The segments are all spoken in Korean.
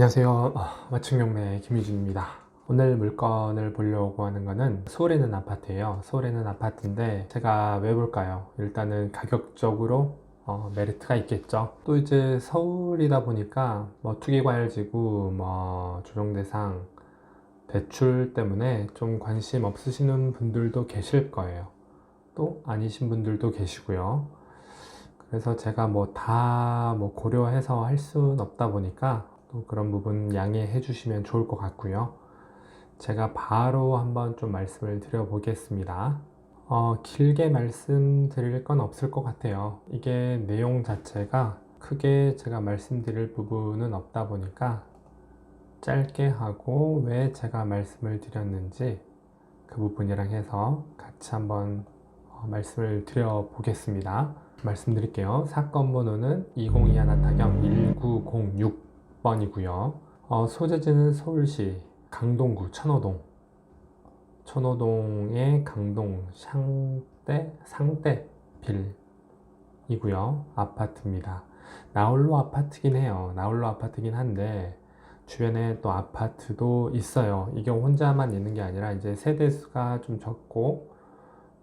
안녕하세요. 마충경매 김유진입니다. 오늘 물건을 보려고 하는 거는 서울에 있는 아파트예요. 서울에 있는 아파트인데 제가 왜 볼까요? 일단은 가격적으로 어, 메리트가 있겠죠. 또 이제 서울이다 보니까 뭐 투기과열지구, 뭐 조정대상, 대출 때문에 좀 관심 없으시는 분들도 계실 거예요. 또 아니신 분들도 계시고요. 그래서 제가 뭐 다뭐 고려해서 할 수는 없다 보니까 또 그런 부분 양해해 주시면 좋을 것 같고요. 제가 바로 한번 좀 말씀을 드려 보겠습니다. 어, 길게 말씀드릴 건 없을 것 같아요. 이게 내용 자체가 크게 제가 말씀드릴 부분은 없다 보니까 짧게 하고 왜 제가 말씀을 드렸는지 그 부분이랑 해서 같이 한번 어, 말씀을 드려 보겠습니다. 말씀드릴게요. 사건 번호는 2021 타경 1906 번이고요. 어, 소재지는 서울시 강동구 천호동. 천호동의 강동 상대 상대 빌이고요. 아파트입니다. 나홀로 아파트긴 해요. 나홀로 아파트긴 한데 주변에 또 아파트도 있어요. 이게 혼자만 있는 게 아니라 이제 세대 수가 좀 적고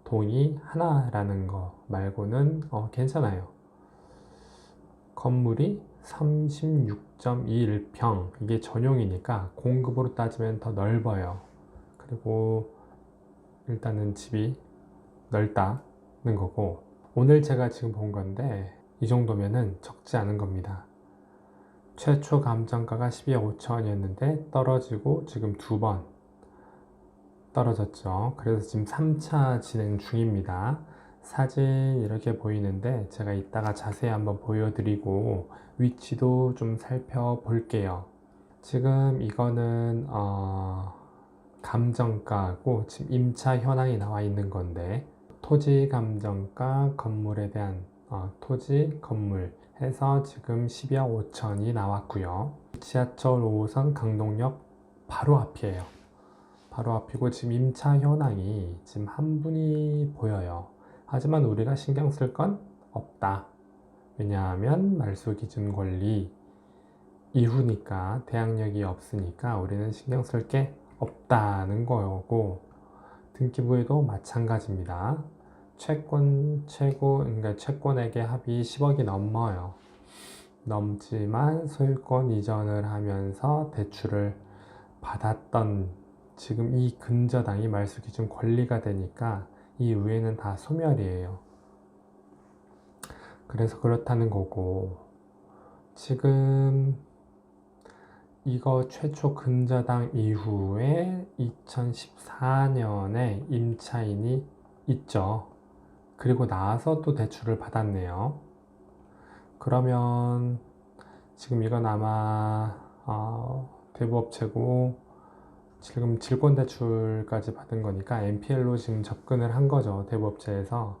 동이 하나라는 거 말고는 어, 괜찮아요. 건물이 36.21평 이게 전용이니까 공급으로 따지면 더 넓어요. 그리고 일단은 집이 넓다는 거고 오늘 제가 지금 본 건데 이 정도면은 적지 않은 겁니다. 최초 감정가가 12억 5천이었는데 떨어지고 지금 두 번 떨어졌죠. 그래서 지금 3차 진행 중입니다. 사진 이렇게 보이는데 제가 이따가 자세히 한번 보여드리고 위치도 좀 살펴볼게요. 지금 이거는 어, 감정가고 지금 임차 현황이 나와 있는 건데 토지 감정가 건물에 대한 어, 토지 건물 해서 지금 12억 5천이 나왔고요. 지하철 5호선 강동역 바로 앞이에요. 바로 앞이고 지금 임차 현황이 지금 한 분이 보여요. 하지만 우리가 신경 쓸 건 없다. 왜냐하면 말소 기준 권리 이후니까 대항력이 없으니까 우리는 신경 쓸 게 없다는 거고 등기부에도 마찬가지입니다. 채권 최고 그러니까 채권액의 합이 10억이 넘어요. 넘지만 소유권 이전을 하면서 대출을 받았던 지금 이 근저당이 말소 기준 권리가 되니까 이 위에는 다 소멸이에요. 그래서 그렇다는 거고 지금 이거 최초 근저당 이후에 2014년에 임차인이 있죠. 그리고 나서 또 대출을 받았네요. 그러면 지금 이건 아마 어, 대부업체고 지금 질권 대출까지 받은 거니까 NPL로 지금 접근을 한 거죠. 대부업체에서.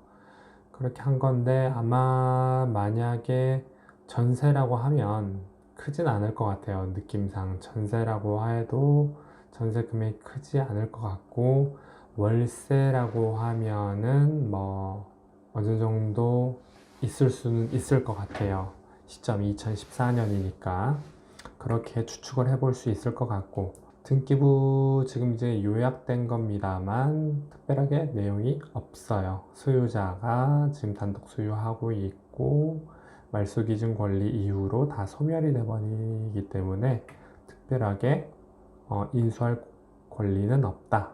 그렇게 한 건데 아마 만약에 전세라고 하면 크진 않을 것 같아요. 느낌상 전세라고 해도 전세 금액이 크지 않을 것 같고 월세라고 하면은 뭐 어느 정도 있을 수는 있을 것 같아요. 시점이 2014년이니까 그렇게 추측을 해볼 수 있을 것 같고 등기부 지금 이제 요약된 겁니다만 특별하게 내용이 없어요. 소유자가 지금 단독 소유하고 있고 말소 기준 권리 이후로 다 소멸이 돼버리기 때문에 특별하게 어, 인수할 권리는 없다.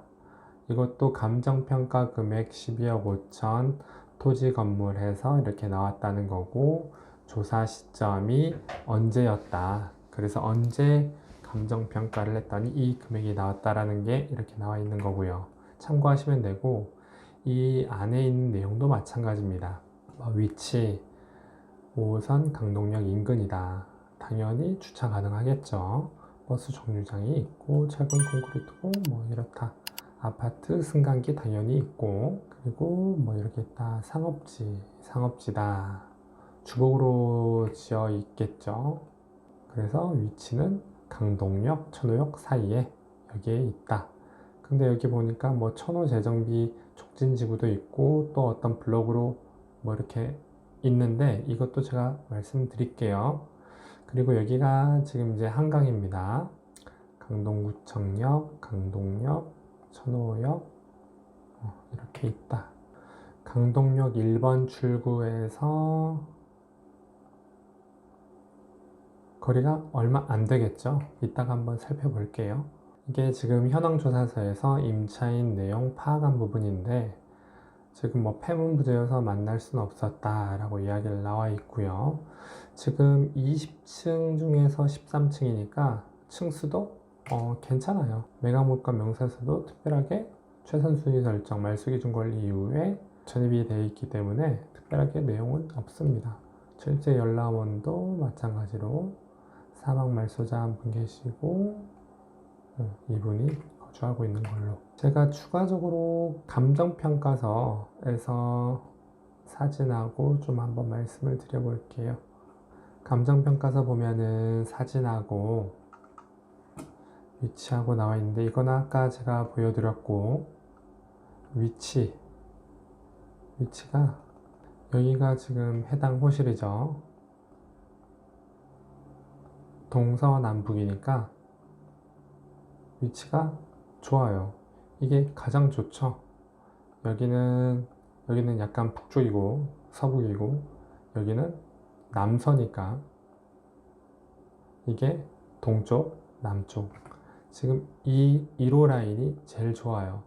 이것도 감정평가 금액 12억 5천 토지 건물 해서 이렇게 나왔다는 거고 조사 시점이 언제였다. 그래서 언제 감정 평가를 했더니 이 금액이 나왔다라는 게 이렇게 나와 있는 거고요. 참고하시면 되고 이 안에 있는 내용도 마찬가지입니다. 뭐 위치 5호선 강동역 인근이다. 당연히 주차 가능하겠죠. 버스 정류장이 있고 철근 콘크리트고 뭐 이렇다. 아파트 승강기 당연히 있고 그리고 뭐 이렇게 있다. 상업지 상업지다. 주복으로 지어 있겠죠. 그래서 위치는 강동역, 천호역 사이에 여기에 있다. 근데 여기 보니까 뭐 천호 재정비 촉진지구도 있고 또 어떤 블록으로 뭐 이렇게 있는데 이것도 제가 말씀드릴게요. 그리고 여기가 지금 이제 한강입니다. 강동구청역, 강동역, 천호역 어, 이렇게 있다. 강동역 1번 출구에서 거리가 얼마 안 되겠죠? 이따가 한번 살펴볼게요. 이게 지금 현황조사서에서 임차인 내용 파악한 부분인데 지금 뭐 폐문부제여서 만날 수는 없었다 라고 이야기를 나와 있고요. 지금 20층 중에서 13층이니까 층수도 어, 괜찮아요. 매각물가 명세서도 특별하게 최선 순위 설정, 말소 기준 권리 이후에 전입이 되어 있기 때문에 특별하게 내용은 없습니다. 실제 연락원도 마찬가지로 사망 말소자 한 분 계시고 어, 이분이 거주하고 있는 걸로 제가 추가적으로 감정평가서에서 사진하고 좀 한번 말씀을 드려볼게요. 감정평가서 보면은 사진하고 위치하고 나와 있는데 이건 아까 제가 보여드렸고 위치 위치가 여기가 지금 해당 호실이죠. 동서남북이니까 위치가 좋아요. 이게 가장 좋죠. 여기는 여기는 약간 북쪽이고 서북이고 여기는 남서니까 이게 동쪽, 남쪽. 지금 이 1호 라인이 제일 좋아요.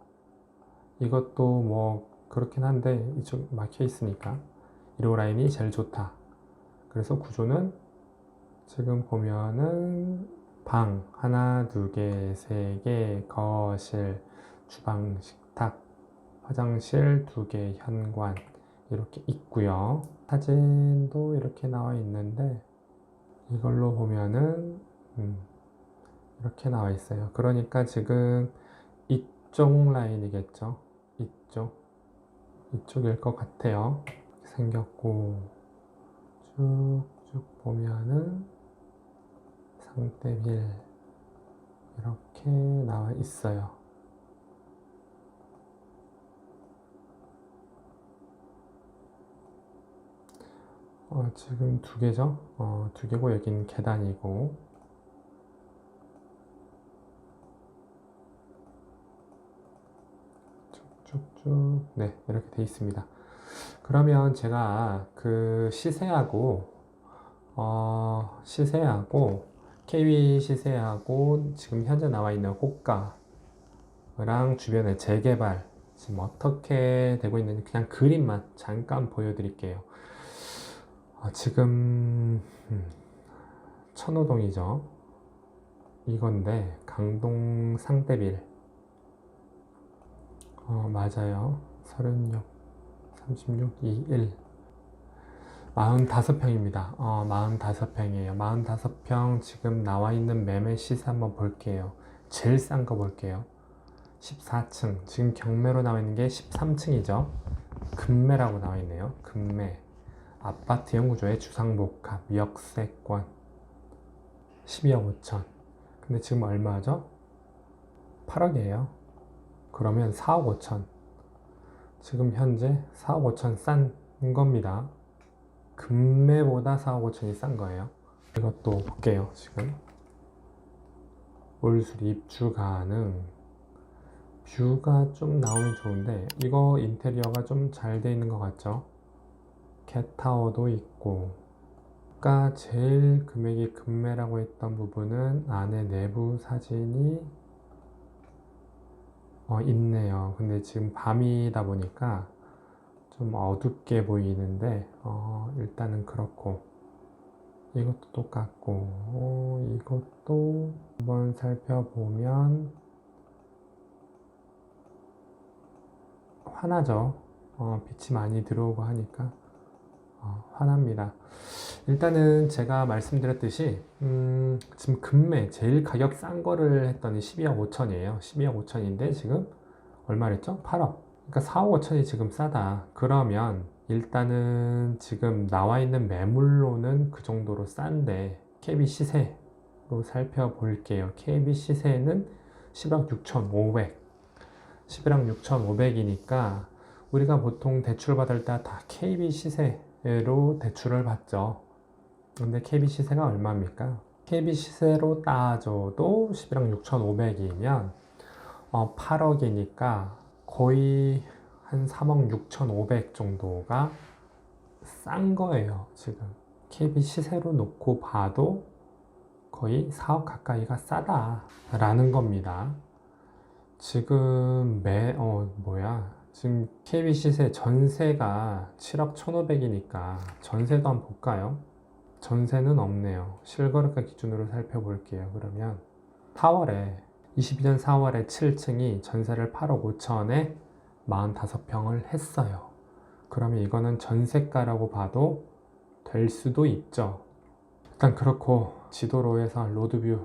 이것도 뭐 그렇긴 한데 이쪽 막혀 있으니까 1호 라인이 제일 좋다. 그래서 구조는 지금 보면은 방 하나, 두 개, 세 개, 거실, 주방, 식탁, 화장실 두 개, 현관 이렇게 있고요. 사진도 이렇게 나와 있는데 이걸로 보면은 음, 이렇게 나와 있어요. 그러니까 지금 이쪽 라인이겠죠. 이쪽 이쪽일 것 같아요. 생겼고 쭉쭉 보면은 상대빌 이렇게 나와 있어요. 어, 지금 두 개죠? 어, 두 개고 여긴 계단이고 쭉쭉쭉 네 이렇게 돼 있습니다. 그러면 제가 그 시세하고 어, 시세하고 KW 시세하고 지금 현재 나와 있는 호가랑 주변의 재개발 지금 어떻게 되고 있는지 그냥 그림만 잠깐 보여드릴게요. 어, 지금 음, 천호동이죠. 이건데 강동 상대빌 어, 맞아요. 36, 36, 21 45평입니다. 어, 45평이에요. 45평 지금 나와 있는 매매 시세 한번 볼게요. 제일 싼 거 볼게요. 14층. 지금 경매로 나와 있는 게 13층이죠. 금매라고 나와 있네요. 금매. 아파트형 구조의 주상복합, 역세권. 12억 5천. 근데 지금 얼마죠? 8억이에요. 그러면 4억 5천. 지금 현재 4억 5천 싼 겁니다. 금매보다 4억 5천이 싼 거예요. 이것도 볼게요, 지금. 올수리 입주 가능. 뷰가 좀 나오면 좋은데, 이거 인테리어가 좀 잘 돼 있는 것 같죠? 캣타워도 있고. 아까 제일 금액이 금매라고 했던 부분은 안에 내부 사진이 어, 있네요. 근데 지금 밤이다 보니까 좀 어둡게 보이는데 어, 일단은 그렇고 이것도 똑같고 어, 이것도 한번 살펴보면 환하죠. 어, 빛이 많이 들어오고 하니까 어, 환합니다. 일단은 제가 말씀드렸듯이 음, 지금 금매 제일 가격 싼 거를 했더니 12억 5천이에요. 12억 5천인데 지금 얼마랬죠? 8억 그러니까 4억 5천이 지금 싸다. 그러면 일단은 지금 나와 있는 매물로는 그 정도로 싼데 KB 시세로 살펴볼게요. KB 시세는 10억 6,500. 11억 6,500이니까 우리가 보통 대출 받을 때 다 KB 시세로 대출을 받죠. 근데 KB 시세가 얼마입니까? KB 시세로 따져도 11억 6,500이면 어, 8억이니까 거의 한 3억 6,500 정도가 싼 거예요, 지금. KB 시세로 놓고 봐도 거의 4억 가까이가 싸다라는 겁니다. 지금 매, 어, 뭐야. 지금 KB 시세 전세가 7억 1,500이니까 전세도 한번 볼까요? 전세는 없네요. 실거래가 기준으로 살펴볼게요. 그러면 4월에 22년 4월에 7층이 전세를 8억 5천에 45평을 했어요. 그러면 이거는 전세가라고 봐도 될 수도 있죠. 일단 그렇고 지도로 해서 로드뷰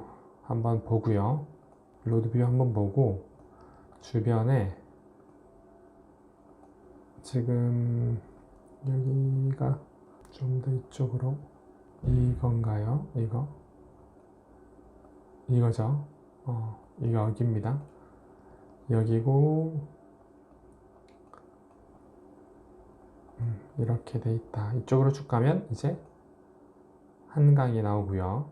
한번 보고요. 로드뷰 한번 보고 주변에 지금 여기가 좀 더 이쪽으로 이건가요? 이거? 이거죠? 어, 여기입니다. 여기고 음, 이렇게 돼 있다. 이쪽으로 쭉 가면 이제 한강이 나오고요.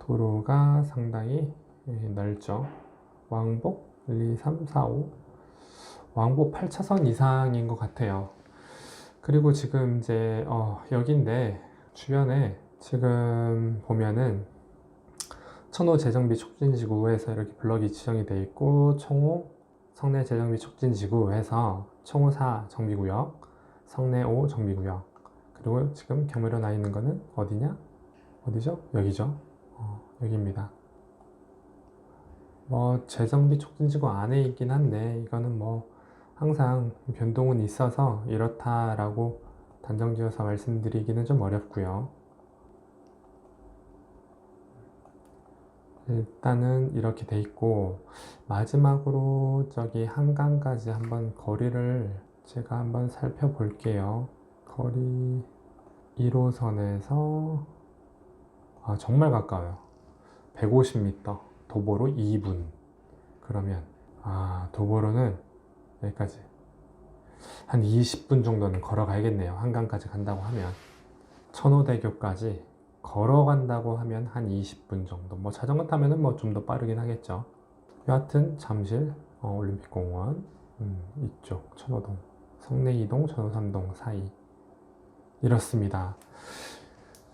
도로가 상당히 예, 넓죠. 왕복 1, 2, 3, 4, 5 왕복 8차선 이상인 것 같아요. 그리고 지금 이제 어, 여기인데 주변에 지금 보면은 천호 재정비 촉진지구에서 이렇게 블럭이 지정이 돼 있고 청호 성내 재정비 촉진지구에서 청호 4 정비구역, 성내 5 정비구역 그리고 지금 경매로 나 있는 거는 어디냐? 어디죠? 여기죠. 어, 여기입니다. 뭐 재정비 촉진지구 안에 있긴 한데 이거는 뭐 항상 변동은 있어서 이렇다라고 단정지어서 말씀드리기는 좀 어렵고요. 일단은 이렇게 돼 있고 마지막으로 저기 한강까지 한번 거리를 제가 한번 살펴볼게요. 거리 1호선에서 아 정말 가까워요. 150m 도보로 2분 그러면 아 도보로는 여기까지 한 20분 정도는 걸어가야겠네요. 한강까지 간다고 하면 천호대교까지 걸어간다고 하면 한 20분 정도. 뭐 자전거 타면은 뭐 좀 더 빠르긴 하겠죠. 여하튼 잠실 어, 올림픽공원 음, 이쪽 천호동 성내이동 천호삼동 사이 이렇습니다.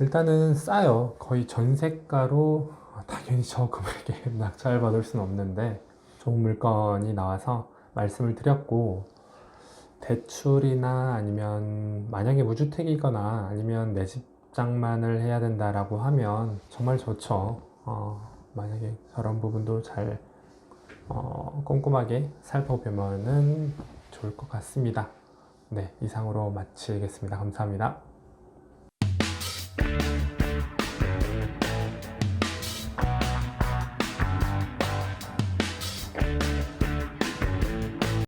일단은 싸요. 거의 전세가로 아, 당연히 저 금액에 낙찰 받을 수는 없는데 좋은 물건이 나와서 말씀을 드렸고 대출이나 아니면 만약에 무주택이거나 아니면 내 집 장만을 해야 된다라고 하면 정말 좋죠. 어, 만약에 저런 부분도 잘 어, 꼼꼼하게 살펴보면은 좋을 것 같습니다. 네, 이상으로 마치겠습니다. 감사합니다.